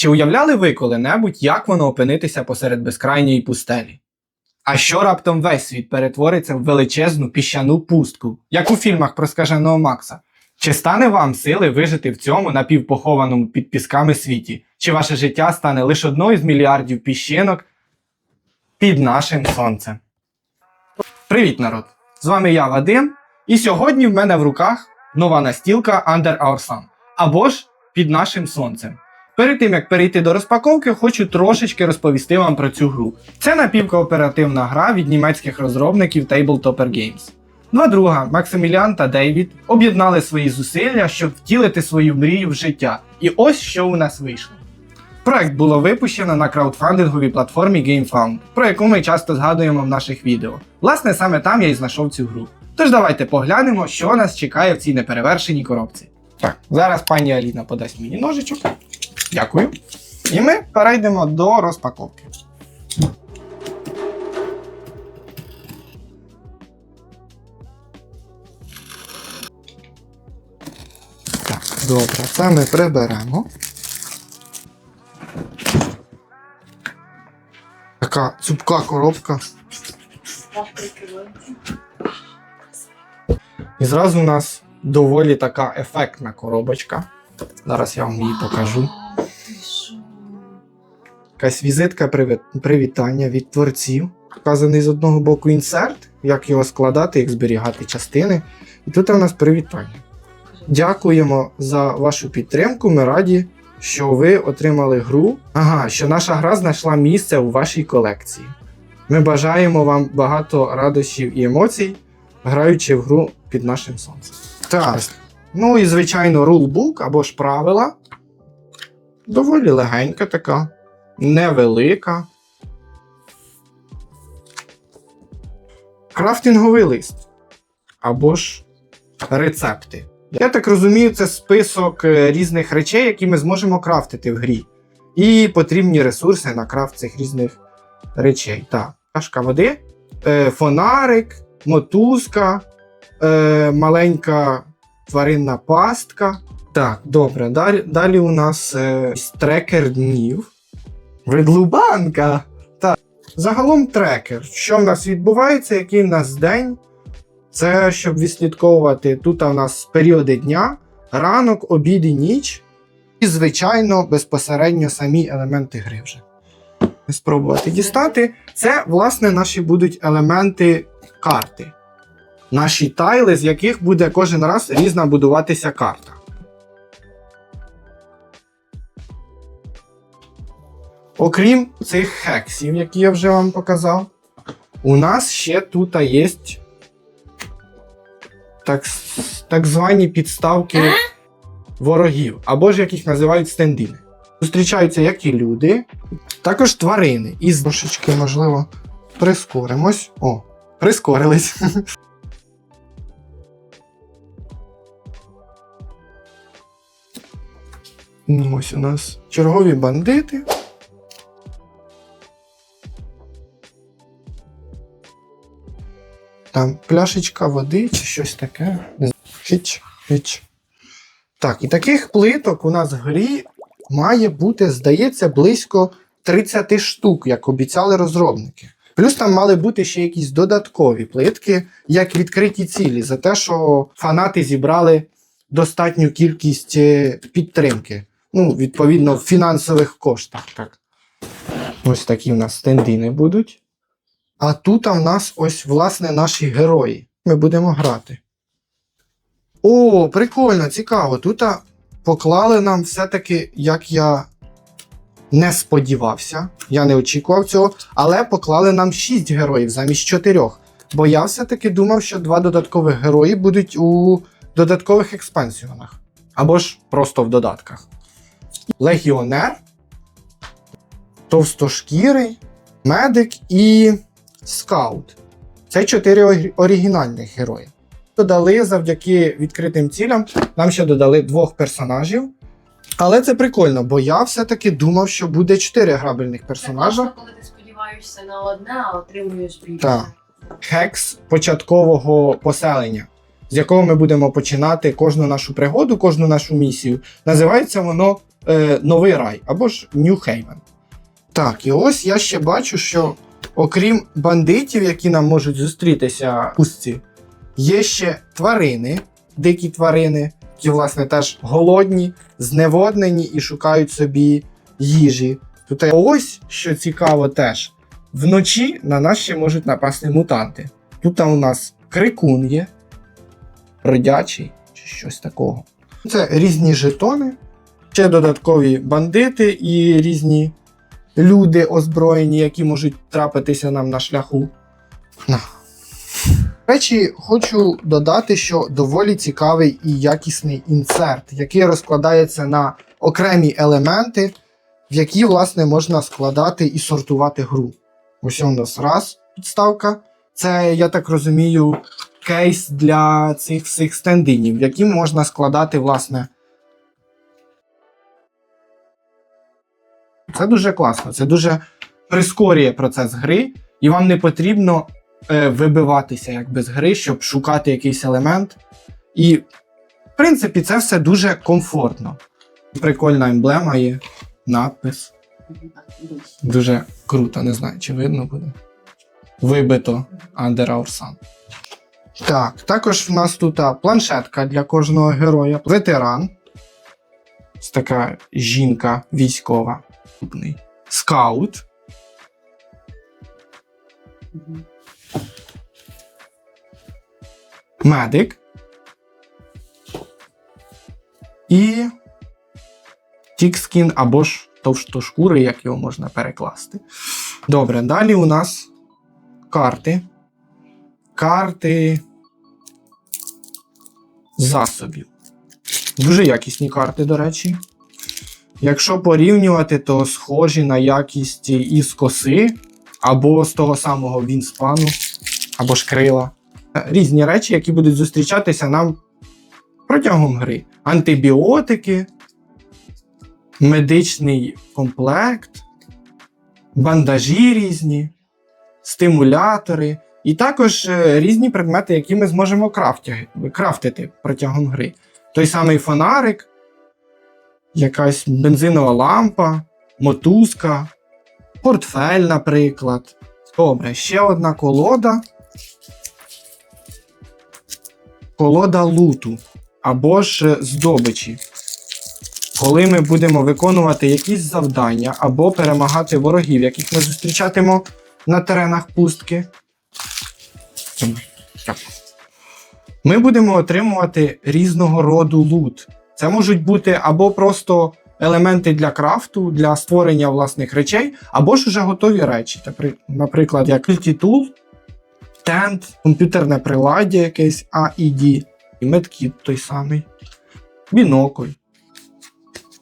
Чи уявляли ви коли-небудь, як воно опинитися посеред безкрайньої пустелі? А що раптом весь світ перетвориться в величезну піщану пустку, як у фільмах про скаженого Макса? Чи стане вам сили вижити в цьому напівпохованому під пісками світі? Чи ваше життя стане лише одною з мільярдів піщинок під нашим сонцем? Привіт, народ! З вами я, Вадим, і сьогодні в мене в руках нова настілка Under Our Sun, або ж під нашим сонцем. Перед тим як перейти до розпаковки, хочу трошечки розповісти вам про цю гру. Це напівкооперативна гра від німецьких розробників Tabletopper Games. Два друга Максиміліан та Дейвід об'єднали свої зусилля, щоб втілити свою мрію в життя. І ось що у нас вийшло. Проект було випущено на краудфандинговій платформі GameFound, про яку ми часто згадуємо в наших відео. Власне, саме там я і знайшов цю гру. Тож давайте поглянемо, що нас чекає в цій неперевершеній коробці. Так, зараз пані Аліна подасть мені ножичок. Дякую. І ми перейдемо до розпаковки. Так, добре, це ми приберемо. Така цупка коробка. І зразу у нас доволі така ефектна коробочка. Зараз я вам її покажу. Якась візитка привітання від творців. Вказаний з одного боку інсерт, як його складати, як зберігати частини. І тут у нас привітання. Дякуємо за вашу підтримку. Ми раді, що ви отримали гру. Ага, що наша гра знайшла місце у вашій колекції. Ми бажаємо вам багато радощів і емоцій, граючи в гру під нашим сонцем. Так. Ну і звичайно, рулбук або ж правила. Доволі легенька така, невелика. Крафтинговий лист. Або ж рецепти. Я так розумію, це список е, різних речей, які ми зможемо крафтити в грі. І потрібні ресурси на крафт цих різних речей. Так, кашка води, е, фонарик, мотузка, е, маленька тваринна пастка. Так, добре. Далі, далі у нас трекер днів. Видлубанка. Так. Загалом трекер. Що в нас відбувається, який в нас день? Це щоб відслідковувати тут у нас періоди дня, ранок, обід і ніч. І, звичайно, безпосередньо самі елементи гри вже. Спробувати дістати. Це, власне, наші будуть елементи карти. Наші тайли, з яких буде кожен раз різна будуватися карта. Окрім цих хексів, які я вже вам показав, у нас ще тут є так, так звані підставки ворогів, або ж як їх називають стендини. Зустрічаються як і люди, також тварини. І трошечки, можливо, прискоримось. О, прискорились. Ну, Ось у нас чергові бандити. Там пляшечка води чи щось таке. Хіч, хіч. Так, і таких плиток у нас в грі має бути, здається, близько 30 штук, як обіцяли розробники. Плюс там мали бути ще якісь додаткові плитки, як відкриті цілі, за те, що фанати зібрали достатню кількість е, підтримки. Ну, відповідно, в фінансових коштах. Так. Ось такі в нас стендини будуть. А тут в нас ось, власне, наші герої. Ми будемо грати. О, прикольно, цікаво. Тут поклали нам все-таки, як я не сподівався, я не очікував цього, але поклали нам 6 героїв замість 4. Бо я все-таки думав, що два додаткових герої будуть у додаткових експансіонах. Або ж просто в додатках. Легіонер, товстошкірий, медик і скаут. Це чотири оригінальних герої. Додали завдяки відкритим цілям, нам ще додали двох персонажів. Але це прикольно, бо я все-таки думав, що буде чотири грабельних персонажа. Це коли ти сподіваєшся на одне, а отримуєш більше. Так. Хекс початкового поселення, з якого ми будемо починати кожну нашу пригоду, кожну нашу місію. Називається воно е, Новий Рай або ж Нью-Хейвен. Так, і ось я ще бачу, що окрім бандитів, які нам можуть зустрітися в пустці, є ще тварини, дикі тварини, які, власне, теж голодні, зневоднені і шукають собі їжі. Тут ось що цікаво теж. Вночі на нас ще можуть напасти мутанти. Тут там у нас крикун є, родячий чи щось такого. Це різні жетони, ще додаткові бандити і різні люди озброєні, які можуть трапитися нам на шляху. До Речі, хочу додати, що доволі цікавий і якісний інсерт, який розкладається на окремі елементи, в які, власне, можна складати і сортувати гру. Ось у нас раз підставка. Це, я так розумію, кейс для цих всіх стендинів, в які можна складати, власне. Це дуже класно, це дуже прискорює процес гри, і вам не потрібно е, вибиватися якби з гри, щоб шукати якийсь елемент. І, в принципі, це все дуже комфортно. Прикольна емблема є, надпис. Дуже круто, не знаю, чи видно буде. Вибито Under Our Sun. Так, також в нас тут планшетка для кожного героя. Ветеран. Ось така жінка військова. Наступний. Скаут. Медик. І Тікскін або ж товстошкурий, як його можна перекласти. Добре, далі у нас карти. Карти засобів. Дуже якісні карти, до речі. Якщо порівнювати, то схожі на якість із коси, або з того самого вінспану, або ж крила. Різні речі, які будуть зустрічатися нам протягом гри. Антибіотики, медичний комплект, бандажі різні, стимулятори, і також е, різні предмети, які ми зможемо крафтити протягом гри. Той самий фонарик, якась бензинова лампа, мотузка, портфель, наприклад. Добре, ще одна колода. Колода луту або ж здобичі. Коли ми будемо виконувати якісь завдання або перемагати ворогів, яких ми зустрічатимо на теренах пустки, ми будемо отримувати різного роду лут. Це можуть бути або просто елементи для крафту, для створення власних речей, або ж уже готові речі. Наприклад, як Tool, тент, комп'ютерне приладдя якесь AED, і медкіт той самий, бінокль,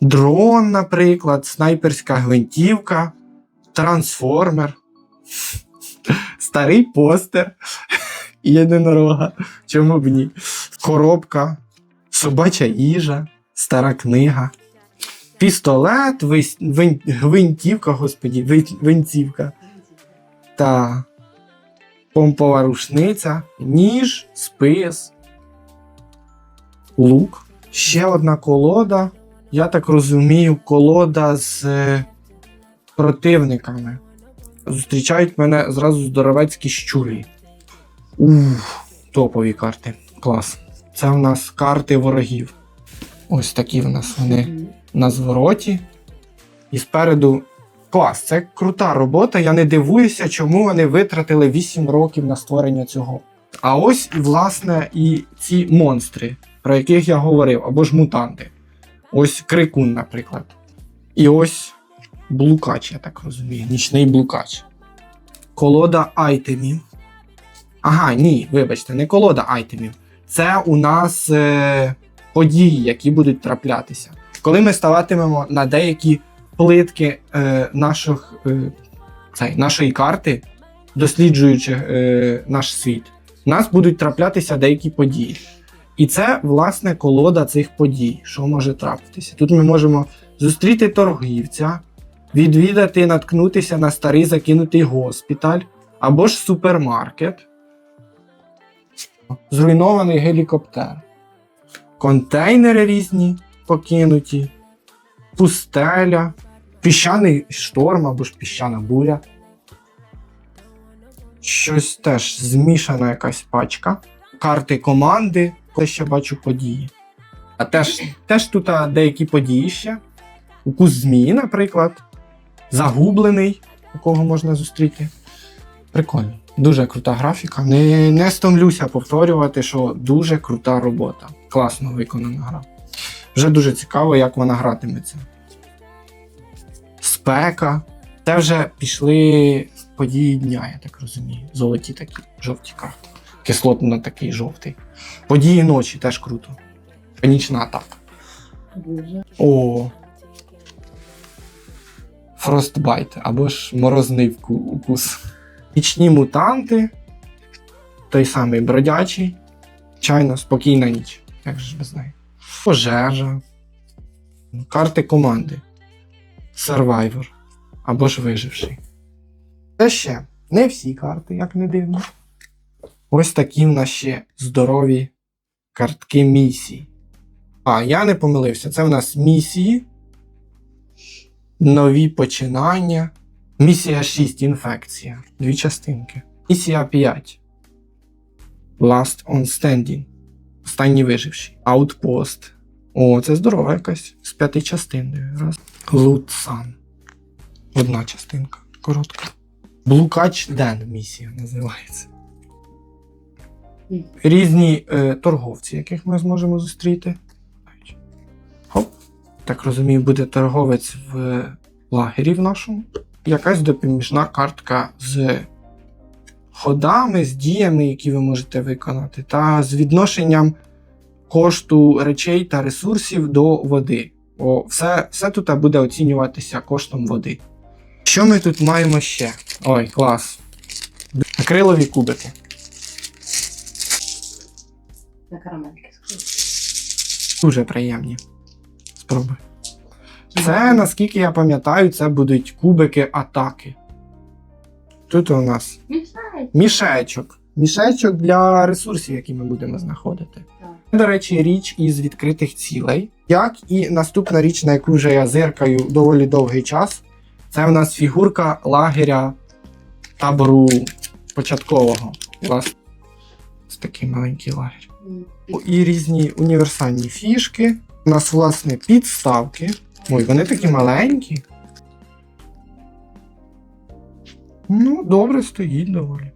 дрон, наприклад, снайперська гвинтівка, трансформер, старий постер єдинорога. Чому б ні? Коробка, собача їжа, стара книга, пістолет, гвинтівка, господі, вин- винтівка та помпова рушниця, ніж, спис, лук. Ще одна колода. Я так розумію, колода з е, противниками. Зустрічають мене зразу здоровецькі щури. Уф, топові карти. Клас. Це в нас карти ворогів. Ось такі в нас вони на звороті. І спереду. Клас, це крута робота. Я не дивуюся, чому вони витратили 8 років на створення цього. А ось, власне, і ці монстри, про яких я говорив, або ж мутанти. Ось крикун, наприклад. І ось блукач, я так розумію. Нічний блукач. Колода айтемів. Ага, ні, вибачте, не колода айтемів. Це у нас е, події, які будуть траплятися. Коли ми ставатимемо на деякі плитки е, наших, е, цей, нашої карти, досліджуючи е, наш світ, у нас будуть траплятися деякі події. І це, власне, колода цих подій, що може трапитися. Тут ми можемо зустріти торгівця, відвідати, наткнутися на старий закинутий госпіталь або ж супермаркет, зруйнований гелікоптер, контейнери різні покинуті, пустеля, піщаний шторм або ж піщана буря. Щось теж змішана якась пачка. Карти команди, коли ще бачу події. А теж, теж тут деякі події ще. Укус змії, наприклад. Загублений, якого можна зустріти. Прикольно. Дуже крута графіка. Не, не стомлюся повторювати, що дуже крута робота. Класно виконана гра. Вже дуже цікаво, як вона гратиметься. Спека. Це вже пішли події дня, я так розумію. Золоті такі, жовті карти. Кислотно такий жовтий. Події ночі теж круто. Панічна атака. О. Фростбайт або ж морозний укус. Нічні мутанти. Той самий бродячий. Чайно, спокійна ніч. Як же без неї? Пожежа. Карти команди. Survivor. Або ж виживший. Це ще не всі карти, як не дивно. Ось такі в нас ще здорові картки місій. А, я не помилився. Це в нас місії. Нові починання. Місія 6 інфекція. Дві частинки. Місія 5. Last on Standing. Останній виживший. Outpost. О, це здорова якась. З п'яти частин. Раз. Loot Sun. Одна частинка. Коротка. Blue Catch Den місія називається. Різні е, торговці, яких ми зможемо зустріти. Хоп. Так розумію, буде торговець в лагері в нашому. Якась допоміжна картка з ходами, з діями, які ви можете виконати, та з відношенням кошту речей та ресурсів до води. О, все, все тут буде оцінюватися коштом води. Що ми тут маємо ще? Ой, клас. Акрилові кубики. На карамельки. Дуже приємні. Спроби. Це, наскільки я пам'ятаю, це будуть кубики атаки. Тут у нас Мішай. мішечок. Мішечок для ресурсів, які ми будемо знаходити. До речі, річ із відкритих цілей. Як і наступна річ, на яку вже я зиркаю доволі довгий час, це в нас фігурка лагеря табору початкового. Власне, ось такий маленький лагерь. І різні універсальні фішки. У нас, власне, підставки. Ой, вони такі маленькі. Ну, добре стоїть доволі.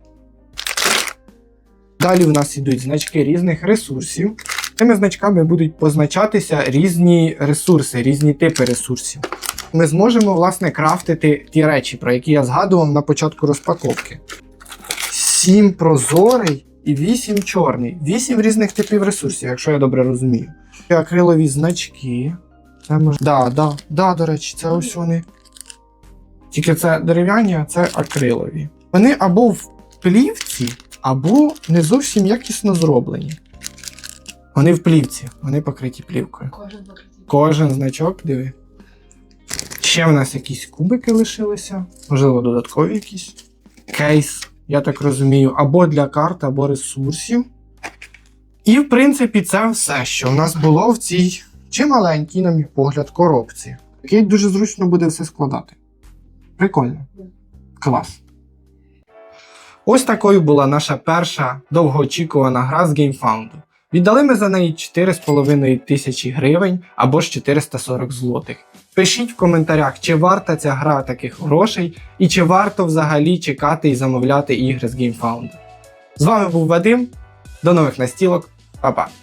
Далі в нас йдуть значки різних ресурсів. Цими значками будуть позначатися різні ресурси, різні типи ресурсів. Ми зможемо, власне, крафтити ті речі, про які я згадував на початку розпаковки. Сім прозорий і вісім чорний. Вісім різних типів ресурсів, якщо я добре розумію. Акрилові значки. Це може. Да, да, да, до речі, це ось вони. Тільки це дерев'яні, а це акрилові. Вони або в плівці, або не зовсім якісно зроблені. Вони в плівці, вони покриті плівкою. Кожен покритий. Кожен значок, диви. Ще в нас якісь кубики лишилися, можливо, додаткові якісь. Кейс, я так розумію, або для карт, або ресурсів. І, в принципі, це все, що в нас було в цій чималенькій, на мій погляд, коробці. Який дуже зручно буде все складати. Прикольно. Клас. Ось такою була наша перша довгоочікувана гра з GameFound. Віддали ми за неї 4,5 тисячі гривень або ж 440 злотих. Пишіть в коментарях, чи варта ця гра таких грошей, і чи варто взагалі чекати і замовляти ігри з GameFound. З вами був Вадим. До нових настілок. Па-па!